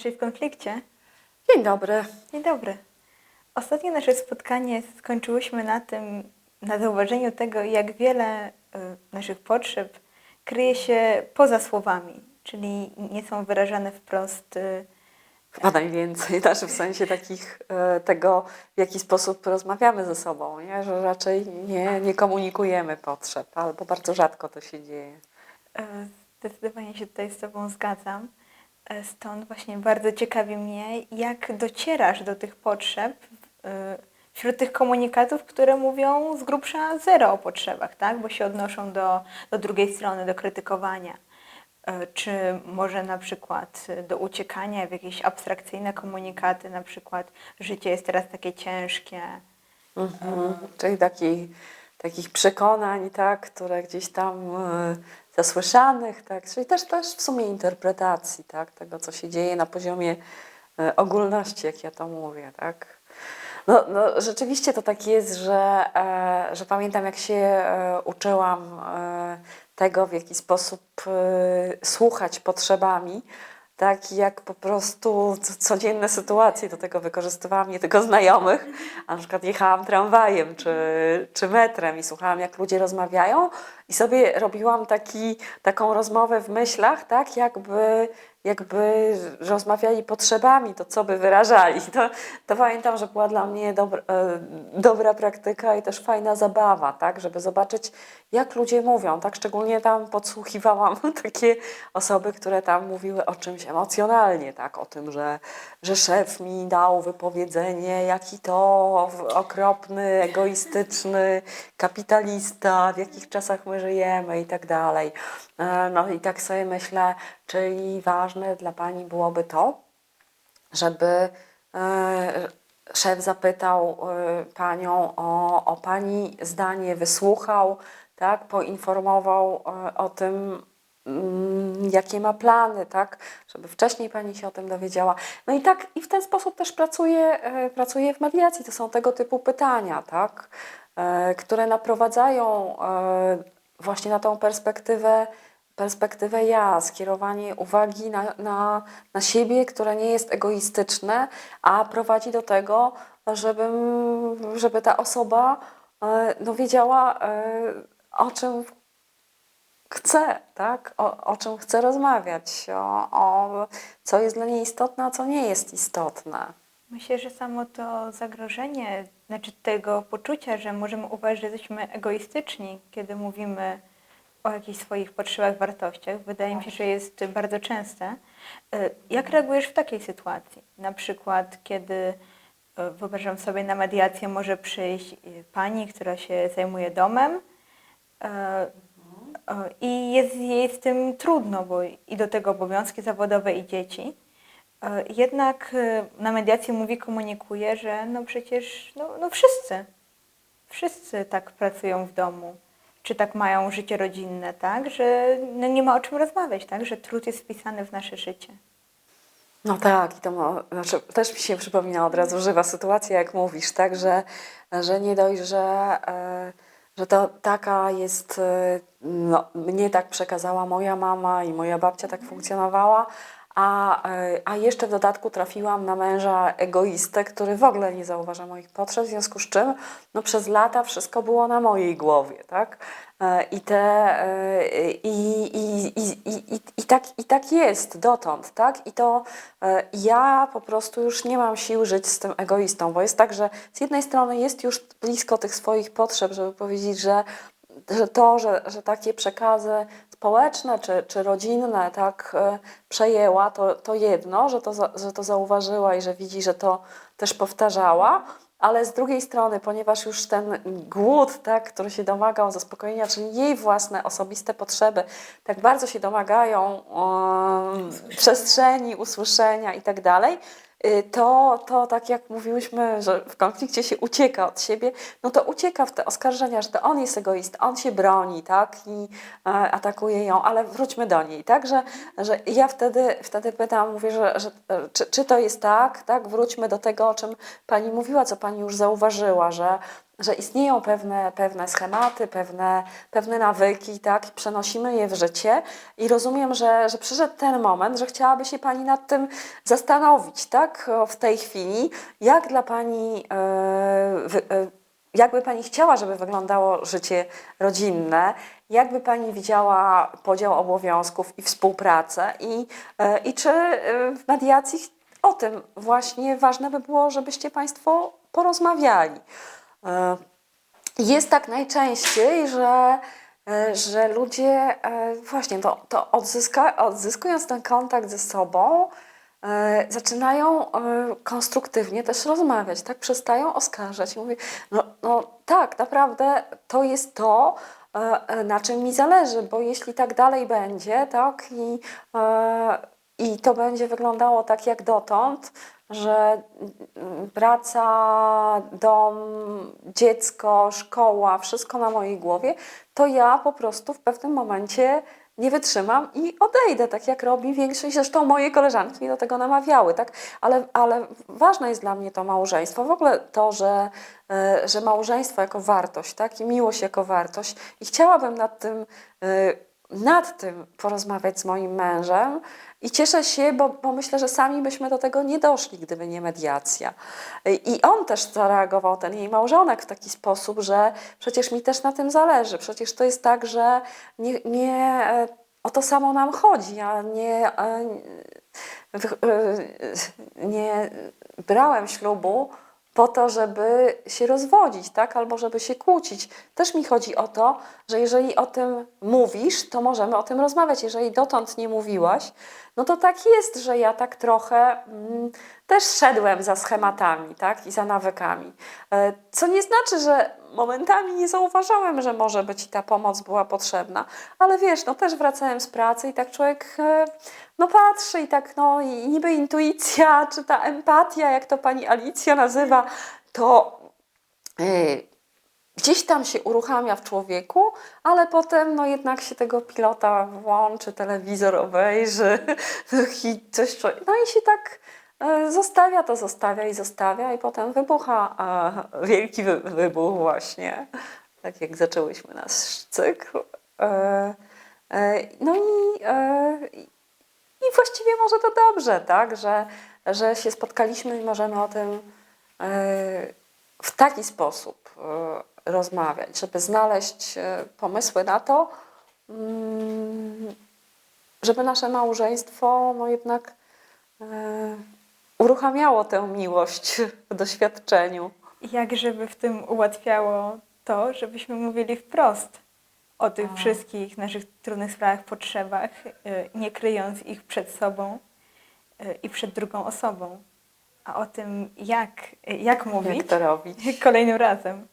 inaczej w konflikcie. Dzień dobry. Dzień dobry. Ostatnie nasze spotkanie skończyłyśmy na tym, na zauważeniu tego, jak wiele y, naszych potrzeb kryje się poza słowami, czyli nie są wyrażane wprost. y, Chyba najwięcej, znaczy w sensie takich e, tego, w jaki sposób rozmawiamy ze sobą, nie? że raczej nie, nie komunikujemy potrzeb, albo bardzo rzadko to się dzieje. Zdecydowanie się tutaj z Tobą zgadzam. E, Stąd właśnie bardzo ciekawi mnie, jak docierasz do tych potrzeb y, wśród tych komunikatów, które mówią z grubsza zero o potrzebach, tak? bo się odnoszą do, do drugiej strony, do krytykowania. E, Czy może na przykład do uciekania w jakieś abstrakcyjne komunikaty, na przykład życie jest teraz takie ciężkie. Mhm. Czyli takich, takich przekonań, tak, które gdzieś tam e, zasłyszanych, tak, czyli też, też w sumie interpretacji tak, tego, co się dzieje na poziomie e, ogólności, jak ja to mówię. Tak. No, no, rzeczywiście to tak jest, że, e, że pamiętam, jak się e, uczyłam tego, w jaki sposób słuchać potrzebami, tak, jak po prostu co- codzienne sytuacje. Do tego wykorzystywałam, nie tylko znajomych, a na przykład jechałam tramwajem czy, czy metrem i słuchałam, jak ludzie rozmawiają i sobie robiłam taki, taką rozmowę w myślach, tak, jakby, jakby rozmawiali potrzebami, to co by wyrażali. To, to pamiętam, że była dla mnie dobra, e, dobra praktyka i też fajna zabawa, tak, żeby zobaczyć, jak ludzie mówią, tak, szczególnie tam podsłuchiwałam takie osoby, które tam mówiły o czymś emocjonalnie, tak, o tym, że, że szef mi dał wypowiedzenie, jaki to okropny, egoistyczny kapitalista, w jakich czasach my żyjemy i tak dalej. E, No i tak sobie myślę, czyli ważne dla Pani byłoby to, żeby e, szef zapytał e, Panią o, o Pani zdanie, wysłuchał, tak, poinformował e, o tym, mm, jakie ma plany, tak, żeby wcześniej Pani się o tym dowiedziała. No i tak, i w ten sposób też pracuję, e, pracuję w mediacji. To są tego typu pytania, tak, które naprowadzają właśnie na tą perspektywę, perspektywę ja, skierowanie uwagi na, na, na siebie, które nie jest egoistyczne, a prowadzi do tego, żebym, żeby ta osoba e, no, wiedziała, e, o czym chce, tak? O, o czym chce rozmawiać, o, o co jest dla niej istotne, a co nie jest istotne. Myślę, że samo to zagrożenie, znaczy tego poczucia, że możemy uważać, że jesteśmy egoistyczni, kiedy mówimy o jakichś swoich potrzebach, wartościach, wydaje mi się, że jest bardzo częste. E, Jak reagujesz w takiej sytuacji? Na przykład, kiedy e, wyobrażam sobie na mediację może przyjść e, pani, która się zajmuje domem i jest jej z tym trudno, bo i do tego obowiązki zawodowe i dzieci. Jednak na mediacji mówi, komunikuje, że no przecież no, no wszyscy, wszyscy tak pracują w domu, czy tak mają życie rodzinne, tak, że no nie ma o czym rozmawiać, tak, że trud jest wpisany w nasze życie. No tak, i to mo- znaczy, też mi się przypomina od razu żywa sytuacja, jak mówisz, tak, że, że nie dość, że, e, że to taka jest, e, no, mnie tak przekazała moja mama i moja babcia tak funkcjonowała, a, e, a jeszcze w dodatku trafiłam na męża egoistę, który w ogóle nie zauważa moich potrzeb, w związku z czym no, przez lata wszystko było na mojej głowie, tak? E, I, te, e, i, i, i, i, i, tak, I tak jest dotąd, tak? I to ja po prostu już nie mam sił żyć z tym egoistą, bo jest tak, że z jednej strony jest już blisko tych swoich potrzeb, żeby powiedzieć, że, że to, że, że takie przekazy społeczne czy, czy rodzinne tak e, przejęła, to, to jedno, że to, że to zauważyła i że widzi, że to też powtarzała, ale z drugiej strony, ponieważ już ten głód, tak, który się domagał zaspokojenia, czyli jej własne osobiste potrzeby, tak bardzo się domagają um, przestrzeni, usłyszenia i tak to, to tak jak mówiłyśmy, że w konflikcie się ucieka od siebie, no to ucieka w te oskarżenia, że to on jest egoist, on się broni, tak, i e, atakuje ją, ale wróćmy do niej, tak, że, że ja wtedy, wtedy pytam, mówię, że, że e, czy, czy to jest tak, tak, wróćmy do tego, o czym Pani mówiła, co Pani już zauważyła, że że istnieją pewne, pewne schematy, pewne, pewne nawyki, tak, i przenosimy je w życie. I rozumiem, że, że przyszedł ten moment, że chciałaby się Pani nad tym zastanowić, tak, w tej chwili, jak dla Pani, e, jakby Pani chciała, żeby wyglądało życie rodzinne, jakby Pani widziała podział obowiązków i współpracę i, e, i czy w mediacji o tym właśnie ważne by było, żebyście Państwo porozmawiali. E, Jest tak najczęściej, że, e, że ludzie e, właśnie to, to odzyska, odzyskując ten kontakt ze sobą, zaczynają konstruktywnie też rozmawiać, tak? Przestają oskarżać. Mówię, no, no tak, naprawdę to jest to, na czym mi zależy, bo jeśli tak dalej będzie, tak, i, i to będzie wyglądało tak jak dotąd, że mm, praca, dom, dziecko, szkoła, wszystko na mojej głowie, to ja po prostu w pewnym momencie nie wytrzymam i odejdę, tak jak robi większość. Zresztą moje koleżanki mnie do tego namawiały, tak? Ale, ale ważne jest dla mnie to małżeństwo. W ogóle to, że, e, że małżeństwo jako wartość, tak? I miłość jako wartość. I chciałabym nad tym, e, nad tym porozmawiać z moim mężem. I cieszę się, bo, bo myślę, że sami byśmy do tego nie doszli, gdyby nie mediacja. I on też zareagował, ten jej małżonek, w taki sposób, że przecież mi też na tym zależy. Przecież to jest tak, że nie, nie e, o to samo nam chodzi. Ja nie, e, e, nie brałem ślubu po to, żeby się rozwodzić, tak? Albo żeby się kłócić. Też mi chodzi o to, że jeżeli o tym mówisz, to możemy o tym rozmawiać. Jeżeli dotąd nie mówiłaś, no to tak jest, że ja tak trochę mm, też szedłem za schematami, tak? I za nawykami. E, Co nie znaczy, że momentami nie zauważałem, że może być ta pomoc była potrzebna, ale wiesz, no też wracałem z pracy i tak człowiek e, no patrzy i tak no i niby intuicja, czy ta empatia, jak to pani Alicja nazywa, to e, gdzieś tam się uruchamia w człowieku, ale potem no jednak się tego pilota włączy, telewizor obejrzy i coś no i się tak e, zostawia, to zostawia i zostawia i potem wybucha wielki wy, wybuch właśnie, tak jak zaczęłyśmy nasz cykl. E, e, no i, i właściwie może to dobrze, tak, że, że się spotkaliśmy i możemy o tym w taki sposób rozmawiać, żeby znaleźć e, pomysły na to, mm, żeby nasze małżeństwo no jednak e, uruchamiało tę miłość w doświadczeniu. Jak żeby w tym ułatwiało to, żebyśmy mówili wprost o tych wszystkich naszych trudnych sprawach, potrzebach, y, nie kryjąc ich przed sobą i przed drugą osobą. A o tym, jak, jak mówić, Jak to robić? kolejnym razem.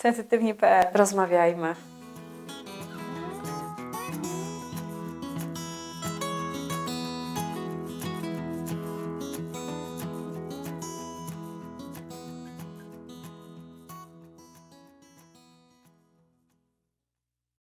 Sensytywnie.pl Rozmawiajmy.